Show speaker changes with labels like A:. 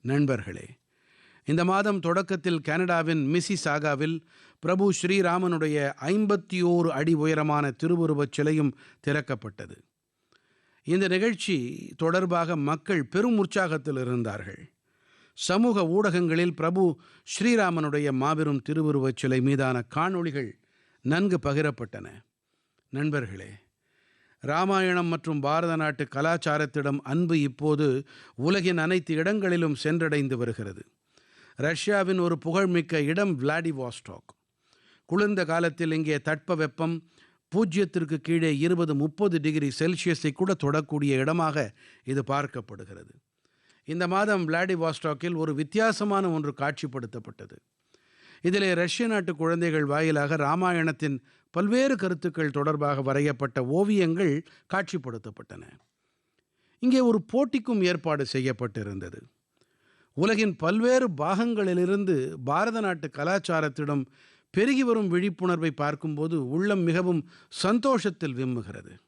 A: நண்பர்களே இந்த மாதம் தொடக்கத்தில் கனடாவின் மிசிசாகாவில் பிரபு ஸ்ரீராமனுடைய ஐம்பத்தி ஓரு அடி உயரமான திருவுருவச் சிலையும் திறக்கப்பட்டது. இந்த நிகழ்ச்சி தொடர்பாக மக்கள் பெரும் உற்சாகத்தில் இருந்தார்கள். சமூக ஊடகங்களில் பிரபு ஸ்ரீராமனுடைய மாபெரும் திருவுருவச் சிலை மீதான காணொளிகள் நன்கு பகிரப்பட்டன. நண்பர்களே ராமாயணம் மற்றும் பாரத நாட்டு கலாச்சாரத்திடம் அன்பு இப்போது உலகின் அனைத்து இடங்களிலும் சென்றடைந்து வருகிறது. ரஷ்யாவின் ஒரு புகழ்மிக்க இடம் விளாடிவாஸ்டாக். குளிர்ந்த காலத்தில் இங்கே தட்பவெப்பம் பூஜ்யத்திற்கு கீழே இருபது முப்பது டிகிரி செல்சியஸை கூட தொடக்கூடிய இடமாக இது பார்க்கப்படுகிறது. இந்த மாதம் விளாடிவாஸ்டாக்கில் ஒரு வித்தியாசமான ஒன்று காட்சிப்படுத்தப்பட்டது. இதிலே ரஷ்ய நாட்டு குழந்தைகள் வாயிலாக ராமாயணத்தின் பல்வேறு கருத்துக்கள் தொடர்பாக வரையப்பட்ட ஓவியங்கள் காட்சிப்படுத்தப்பட்டன. இங்கே ஒரு போட்டிக்கும் ஏற்பாடு செய்யப்பட்டிருந்தது. உலகின் பல்வேறு பாகங்களிலிருந்து பாரத நாட்டு கலாச்சாரத்திடம் பெருகி வரும் விழிப்புணர்வை பார்க்கும்போது உள்ளம் மிகவும் சந்தோஷத்தில் விம்முகிறது.